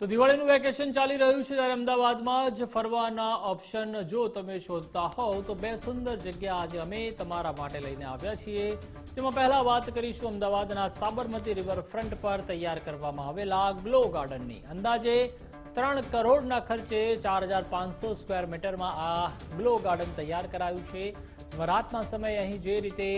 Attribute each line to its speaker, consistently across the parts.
Speaker 1: તો દિવાળીનું વેકેશન ચાલી રહ્યું છે ત્યારે અમદાવાદમાં જ ફરવાના ઓપ્શન જો તમે શોધતા હોવ તો બે સુંદર જગ્યા આજે અમે તમારા માટે લઈને આવ્યા છીએ. જેમાં પહેલા વાત કરીશું અમદાવાદના સાબરમતી રિવરફ્રન્ટ પર તૈયાર કરવામાં આવેલા ગ્લો ગાર્ડનની અંદાજે ત્રણ કરોડના ખર્ચે ચાર હજાર પાંચસો સ્ક્વેર મીટરમાં આ ગ્લો ગાર્ડન તૈયાર કરાયું છે. રાતના સમયે અહીં જે રીતે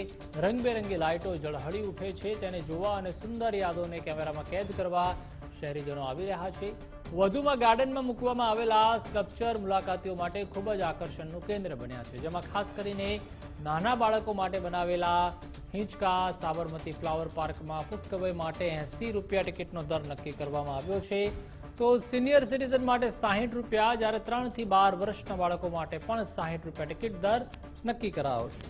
Speaker 1: રંગબેરંગી લાઇટો ઝળહળી ઉઠે છે, તેને જોવા અને સુંદર યાદોને કેમેરામાં કેદ કરવા શહેરીજનો આવી રહ્યા છે. વધુમાં ગાર્ડનમાં મૂકવામાં આવેલા સ્કલ્પચર મુલાકાતીઓ માટે ખૂબ જ આકર્ષણનું કેન્દ્ર બન્યા છે, જેમાં ખાસ કરીને નાના બાળકો માટે બનાવેલા હિંચકા, સાબરમતી ફ્લાવર પાર્કમાં પુખ્તવય માટે એંસી રૂપિયા ટિકિટનો દર નક્કી કરવામાં આવ્યો છે. તો સિનિયર સિટીઝન માટે સાહીઠ રૂપિયા, જ્યારે ત્રણથી બાર વર્ષના બાળકો માટે પણ સાહીઠ રૂપિયા ટિકિટ દર નક્કી કરાયો છે.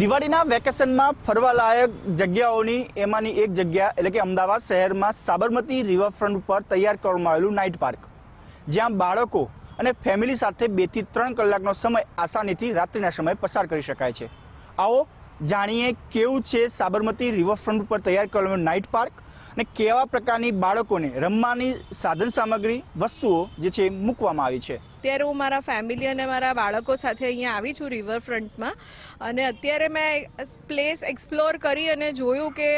Speaker 2: દિવાળીના વેકેશનમાં ફરવાલાયક જગ્યાઓની એમાંની એક જગ્યા એટલે કે અમદાવાદ શહેરમાં સાબરમતી રિવરફ્રન્ટ ઉપર તૈયાર કરવામાં આવેલું નાઇટ પાર્ક જ્યાં બાળકો અને ફેમિલી સાથે બેથી ત્રણ કલાકનો સમય આસાનીથી રાત્રિના સમયે પસાર કરી શકાય છે. આવો જાણીએ કેવું છે સાબરમતી રિવરફ્રન્ટ ઉપર તૈયાર કરવાનું નાઇટ પાર્ક અને કેવા પ્રકારની બાળકોને રમવાની સાધન સામગ્રી, વસ્તુઓ જે છે મૂકવામાં આવી છે.
Speaker 3: અત્યારે હું મારા ફેમિલી અને મારા બાળકો સાથે અહીંયા આવી છું રિવરફ્રન્ટમાં અને અત્યારે મેં પ્લેસ એક્સપ્લોર કરી અને જોયું કે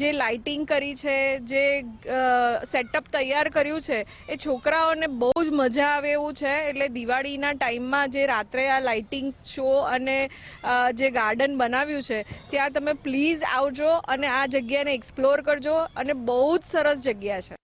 Speaker 3: જે લાઇટિંગ કરી છે, જે સેટઅપ તૈયાર કર્યું છે, એ છોકરાઓને બહુ જ મજા આવે એવું છે. એટલે દિવાળીના ટાઈમમાં જે રાત્રે આ લાઇટિંગ શો અને જે ગાર્ડન બનાવ્યું છે, ત્યાં તમે પ્લીઝ આવજો અને આ જગ્યાને એક્સપ્લોર કરજો અને બહુ જ સરસ જગ્યા છે.